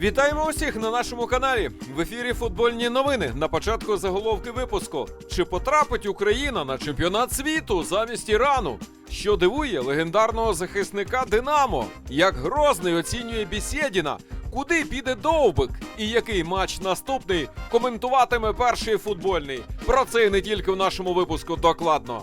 Вітаємо усіх на нашому каналі. В ефірі футбольні новини. На початку заголовки випуску. Чи потрапить Україна на чемпіонат світу замість Ірану? Що дивує легендарного захисника Динамо? Як Грозний оцінює Бісєдіна? Куди піде Довбик? І який матч наступний коментуватиме перший футбольний? Про це і не тільки в нашому випуску докладно.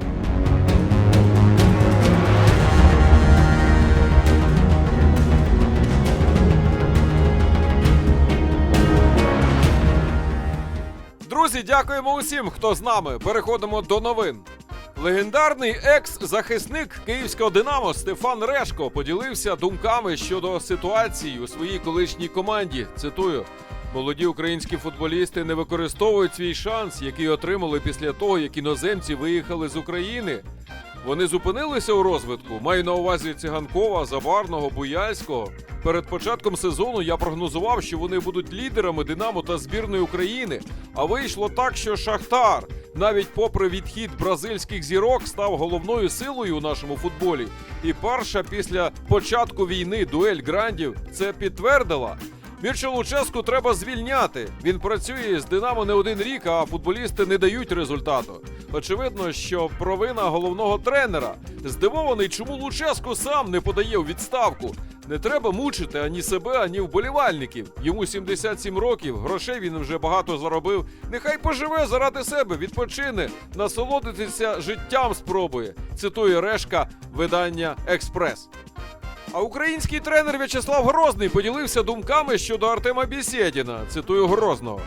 Друзі, дякуємо усім, хто з нами. Переходимо до новин. Легендарний екс-захисник київського Динамо Стефан Решко поділився думками щодо ситуації у своїй колишній команді. Цитую. Молоді українські футболісти не використовують свій шанс, який отримали після того, як іноземці виїхали з України. Вони зупинилися у розвитку. Маю на увазі циганкова, Забарного, Буяльського. Перед початком сезону я прогнозував, що вони будуть лідерами Динамо та збірної України. А вийшло так, що Шахтар, навіть попри відхід бразильських зірок, став головною силою у нашому футболі. І перша після початку війни дуель грандів це підтвердила. Мірча Луческу треба звільняти. Він працює з Динамо не один рік, а футболісти не дають результату. Очевидно, що провина головного тренера. Здивований, чому Луческу сам не подає у відставку. Не треба мучити ані себе, ані вболівальників. Йому 77 років, грошей він вже багато заробив. Нехай поживе заради себе, відпочине, насолодитися життям спробує. Цитує Решка видання Експрес. А український тренер В'ячеслав Грозний поділився думками щодо Артема Бєсєдіна. Цитую Грозного.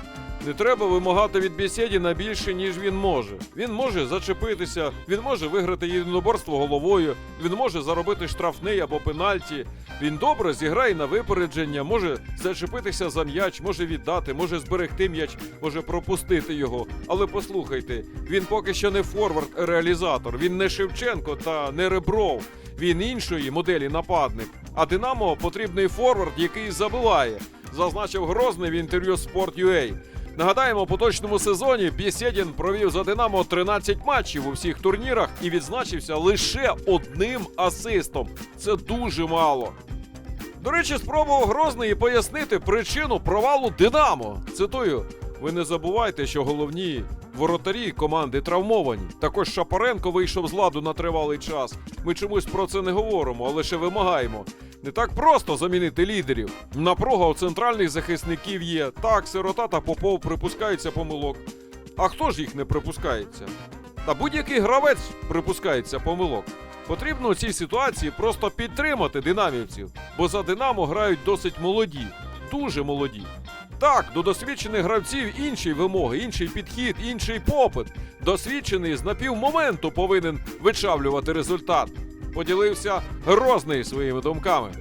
Не треба вимагати від Бєсєдіна більше, ніж він може. Він може зачепитися, він може виграти єдиноборство головою, він може заробити штрафний або пенальті. Він добре зіграє на випередження, може зачепитися за м'яч, може віддати, може зберегти м'яч, може пропустити його. Але послухайте, він поки що не форвард-реалізатор, він не Шевченко та не Ребров. Він іншої моделі нападник. А Динамо потрібний форвард, який забиває, зазначив Грозний в інтерв'ю Sport.ua. Нагадаємо, у поточному сезоні Бєсєдін провів за Динамо 13 матчів у всіх турнірах і відзначився лише одним асистом. Це дуже мало. До речі, спробував Грозний пояснити причину провалу Динамо. Цитую: ви не забувайте, що головні воротарі команди травмовані. Також Шапаренко вийшов з ладу на тривалий час. Ми чомусь про це не говоримо, а лише вимагаємо. Не так просто замінити лідерів. Напруга у центральних захисників є. Так, сирота та попов припускаються помилок. А хто ж їх не припускається? Та будь-який гравець припускається помилок. Потрібно у цій ситуації просто підтримати динамівців, бо за Динамо грають досить молоді, дуже молоді. Так, до досвідчених гравців інші вимоги, інший підхід, інший попит. Досвідчений з напівмоменту повинен вичавлювати результат. Поділився Грозний своїми думками.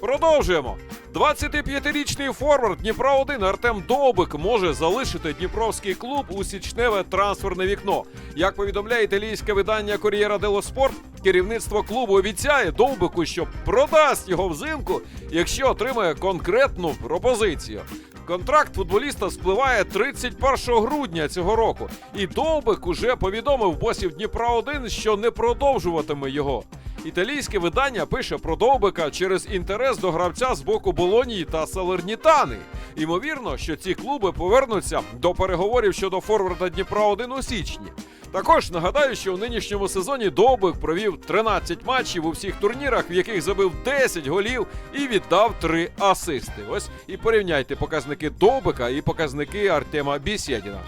Продовжуємо. 25-річний форвард Дніпра 1 Артем Довбик може залишити Дніпровський клуб у січневе трансферне вікно. Як повідомляє італійське видання Кор'єра Дело Спорт, керівництво клубу обіцяє Довбику, що продасть його взимку, якщо отримає конкретну пропозицію. Контракт футболіста спливає 31 грудня цього року, і Довбик уже повідомив босів Дніпра 1 що не продовжуватиме його. Італійське видання пише про Довбика через інтерес до гравця з боку Болонії та Салернітани. Ймовірно, що ці клуби повернуться до переговорів щодо форварда Дніпра 1 у січні. Також нагадаю, що у нинішньому сезоні Довбик провів 13 матчів у всіх турнірах, в яких забив 10 голів і віддав 3 асисти. Ось і порівняйте показники Довбика і показники Артема Бісєдіна.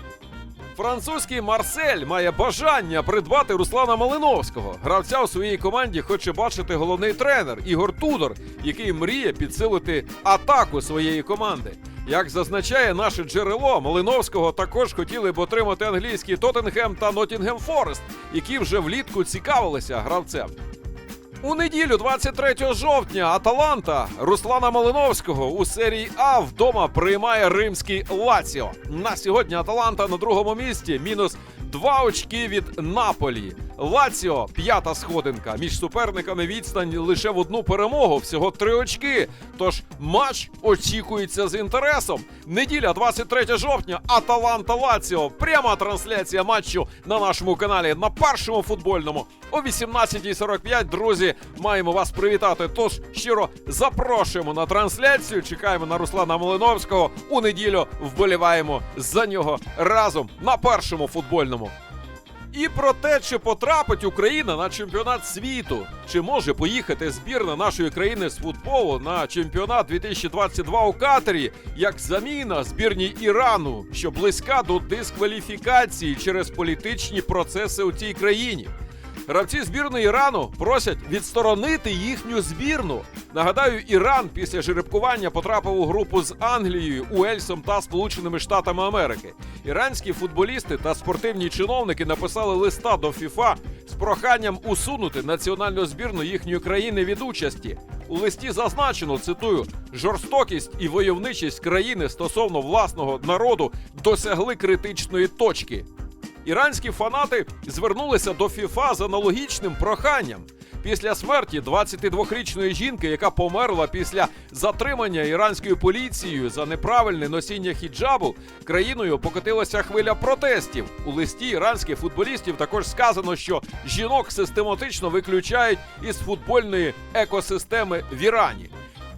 Французький Марсель має бажання придбати Руслана Малиновського. Гравця у своїй команді хоче бачити головний тренер Ігор Тудор, який мріє підсилити атаку своєї команди. Як зазначає наше джерело, Малиновського також хотіли б отримати англійський Тоттенгем та Ноттінгем Форест, які вже влітку цікавилися гравцем. У неділю, 23 жовтня, Аталанта Руслана Малиновського у серії А вдома приймає римський Лаціо. На сьогодні Аталанта на другому місці, мінус два очки від Наполі. Лаціо п'ята сходинка. Між суперниками відстань лише в одну перемогу, всього три очки. Тож матч очікується з інтересом. Неділя, 23 жовтня, Аталанта Лаціо. Пряма трансляція матчу на нашому каналі на першому футбольному. О 18.45, друзі, маємо вас привітати. Тож щиро запрошуємо на трансляцію. Чекаємо на Руслана Малиновського. У неділю вболіваємо за нього разом на першому футбольному. І про те, чи потрапить Україна на чемпіонат світу, чи може поїхати збірна нашої країни з футболу на чемпіонат 2022 у Катері як заміна збірній Ірану, що близька до дискваліфікації через політичні процеси у цій країні. Гравці збірної Ірану просять відсторонити їхню збірну. Нагадаю, Іран після жеребкування потрапив у групу з Англією, Уельсом та Сполученими Штатами Америки. Іранські футболісти та спортивні чиновники написали листа до ФІФА з проханням усунути національну збірну їхньої країни від участі. У листі зазначено цитую: жорстокість і войовничість країни стосовно власного народу досягли критичної точки. Іранські фанати звернулися до ФІФА з аналогічним проханням. Після смерті 22-річної жінки, яка померла після затримання іранською поліцією за неправильне носіння хіджабу, країною покотилася хвиля протестів. У листі іранських футболістів також сказано, що жінок систематично виключають із футбольної екосистеми в Ірані.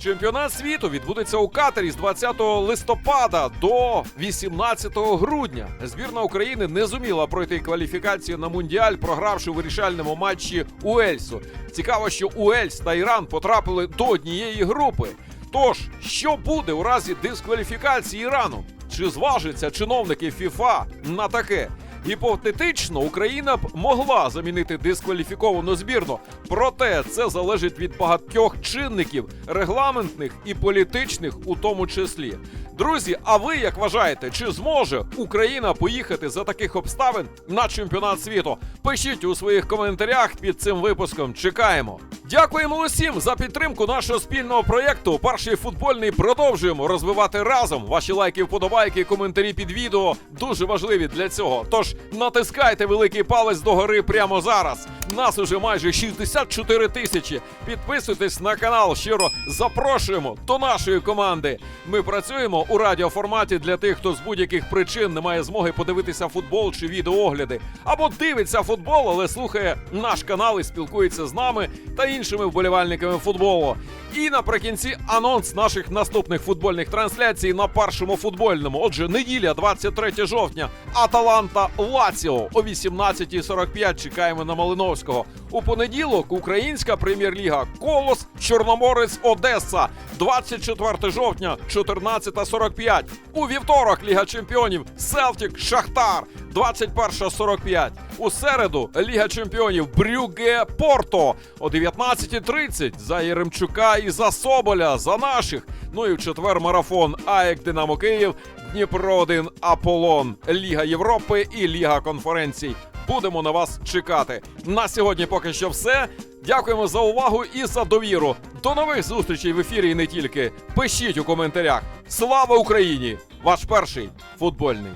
Чемпіонат світу відбудеться у Катарі з 20 листопада до 18 грудня. Збірна України не зуміла пройти кваліфікацію на мундіаль, програвши у вирішальному матчі Уельсу. Цікаво, що Уельс та Іран потрапили до однієї групи. Тож, що буде у разі дискваліфікації Ірану? Чи зважаться чиновники ФІФА на таке? Гіпотетично Україна б могла замінити дискваліфіковану збірну, проте це залежить від багатьох чинників, регламентних і політичних у тому числі. Друзі, а ви як вважаєте, чи зможе Україна поїхати за таких обставин на чемпіонат світу? Пишіть у своїх коментарях під цим випуском. Чекаємо. Дякуємо усім за підтримку нашого спільного проєкту. Перший футбольний продовжуємо розвивати разом. Ваші лайки, вподобайки, коментарі під відео дуже важливі для цього. Тож натискайте великий палець догори прямо зараз. Нас уже майже 64 тисячі. Підписуйтесь на канал. Щиро запрошуємо до нашої команди. Ми працюємо у радіоформаті для тих, хто з будь-яких причин не має змоги подивитися футбол чи відеоогляди, або дивиться футбол, але слухає наш канал і спілкується з нами та іншими вболівальниками футболу. І наприкінці анонс наших наступних футбольних трансляцій на першому футбольному. Отже, неділя, 23 жовтня, Аталанта Лаціо о 18.45 чекаємо на Малиновського. У понеділок українська прем'єр-ліга Колос Чорноморець Одеса 24 жовтня 14.45. У вівторок Ліга Чемпіонів Селтік Шахтар 21.45. У середу Ліга Чемпіонів Брюге Порто о 19.30 за Єремчука і за Соболя за наших. Ну і в четвер марафон АЕК Динамо Київ, Дніпро 1 Аполлон, Ліга Європи і Ліга конференцій. Будемо на вас чекати. На сьогодні поки що все. Дякуємо за увагу і за довіру. До нових зустрічей в ефірі і не тільки. Пишіть у коментарях. Слава Україні! Ваш перший футбольний.